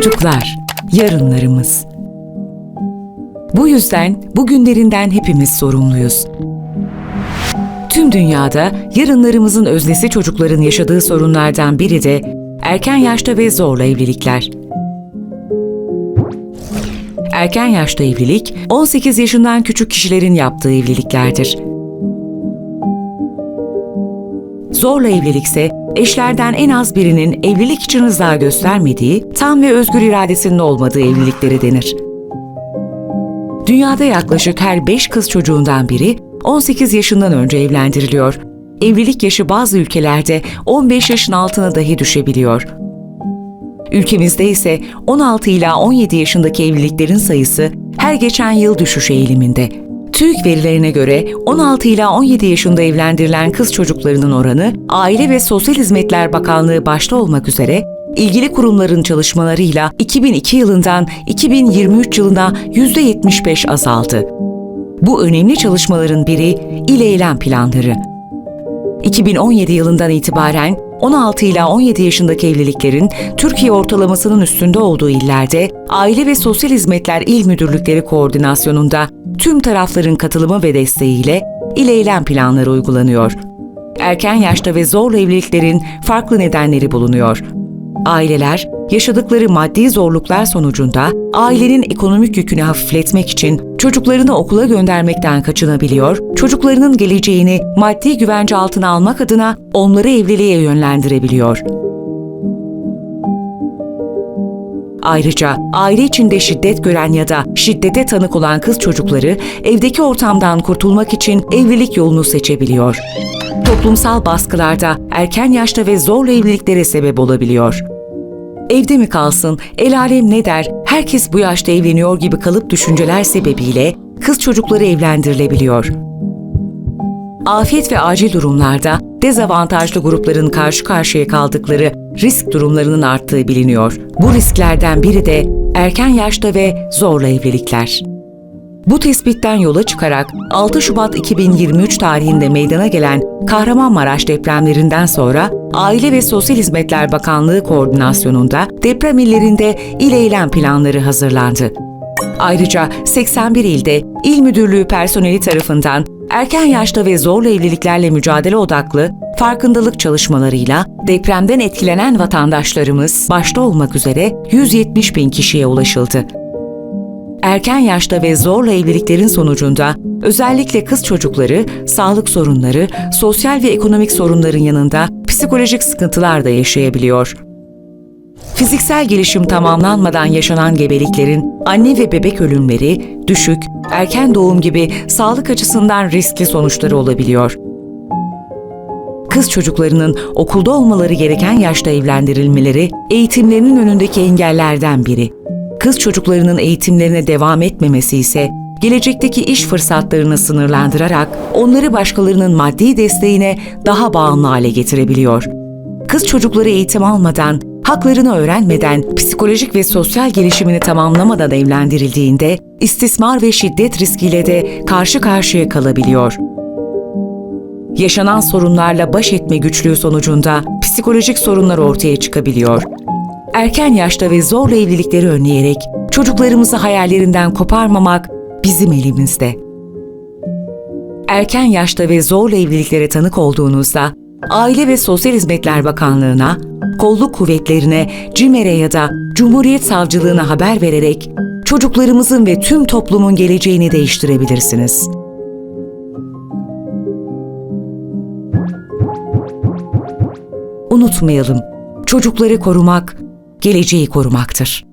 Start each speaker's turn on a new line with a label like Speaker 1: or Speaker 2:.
Speaker 1: Çocuklar, yarınlarımız. Bu yüzden bugünlerinden hepimiz sorumluyuz. Tüm dünyada yarınlarımızın öznesi çocukların yaşadığı sorunlardan biri de erken yaşta ve zorla evlilikler. Erken yaşta evlilik, 18 yaşından küçük kişilerin yaptığı evliliklerdir. Zorla evlilikse eşlerden en az birinin evlilik için rıza göstermediği, tam ve özgür iradesinin olmadığı evlilikleri denir. Dünyada yaklaşık her 5 kız çocuğundan biri 18 yaşından önce evlendiriliyor. Evlilik yaşı bazı ülkelerde 15 yaşın altına dahi düşebiliyor. Ülkemizde ise 16 ila 17 yaşındaki evliliklerin sayısı her geçen yıl düşüş eğiliminde. TÜİK verilerine göre 16 ila 17 yaşında evlendirilen kız çocuklarının oranı Aile ve Sosyal Hizmetler Bakanlığı başta olmak üzere ilgili kurumların çalışmalarıyla 2002 yılından 2023 yılına %75 azaldı. Bu önemli çalışmaların biri İl Eylem Planları. 2017 yılından itibaren 16 ila 17 yaşındaki evliliklerin Türkiye ortalamasının üstünde olduğu illerde Aile ve Sosyal Hizmetler İl Müdürlükleri koordinasyonunda tüm tarafların katılımı ve desteğiyle İl Eylem Planları uygulanıyor. Erken yaşta ve zorla evliliklerin farklı nedenleri bulunuyor. Aileler, yaşadıkları maddi zorluklar sonucunda ailenin ekonomik yükünü hafifletmek için çocuklarını okula göndermekten kaçınabiliyor, çocuklarının geleceğini maddi güvence altına almak adına onları evliliğe yönlendirebiliyor. Ayrıca aile içinde şiddet gören ya da şiddete tanık olan kız çocukları evdeki ortamdan kurtulmak için evlilik yolunu seçebiliyor. Toplumsal baskılarda erken yaşta ve zorla evliliklere sebep olabiliyor. Evde mi kalsın, el alem ne der, herkes bu yaşta evleniyor gibi kalıp düşünceler sebebiyle kız çocukları evlendirilebiliyor. Afet ve acil durumlarda dezavantajlı grupların karşı karşıya kaldıkları risk durumlarının arttığı biliniyor. Bu risklerden biri de erken yaşta ve zorla evlilikler. Bu tespitten yola çıkarak 6 Şubat 2023 tarihinde meydana gelen Kahramanmaraş depremlerinden sonra Aile ve Sosyal Hizmetler Bakanlığı koordinasyonunda deprem illerinde il eylem planları hazırlandı. Ayrıca 81 ilde il müdürlüğü personeli tarafından erken yaşta ve zorla evliliklerle mücadele odaklı farkındalık çalışmalarıyla depremden etkilenen vatandaşlarımız başta olmak üzere 170 bin kişiye ulaşıldı. Erken yaşta ve zorla evliliklerin sonucunda özellikle kız çocukları sağlık sorunları, sosyal ve ekonomik sorunların yanında psikolojik sıkıntılar da yaşayabiliyor. Fiziksel gelişim tamamlanmadan yaşanan gebeliklerin anne ve bebek ölümleri, düşük, erken doğum gibi sağlık açısından riskli sonuçları olabiliyor. Kız çocuklarının okulda olmaları gereken yaşta evlendirilmeleri eğitimlerinin önündeki engellerden biri. Kız çocuklarının eğitimlerine devam etmemesi ise gelecekteki iş fırsatlarını sınırlandırarak onları başkalarının maddi desteğine daha bağımlı hale getirebiliyor. Kız çocukları eğitim almadan, haklarını öğrenmeden, psikolojik ve sosyal gelişimini tamamlamadan evlendirildiğinde istismar ve şiddet riskiyle de karşı karşıya kalabiliyor. Yaşanan sorunlarla baş etme güçlüğü sonucunda psikolojik sorunlar ortaya çıkabiliyor. Erken yaşta ve zorla evlilikleri önleyerek çocuklarımızı hayallerinden koparmamak bizim elimizde. Erken yaşta ve zorla evliliklere tanık olduğunuzda Aile ve Sosyal Hizmetler Bakanlığı'na, kolluk kuvvetlerine, CİMER'e ya da Cumhuriyet Savcılığına haber vererek çocuklarımızın ve tüm toplumun geleceğini değiştirebilirsiniz. Unutmayalım, çocukları korumak, geleceği korumaktır.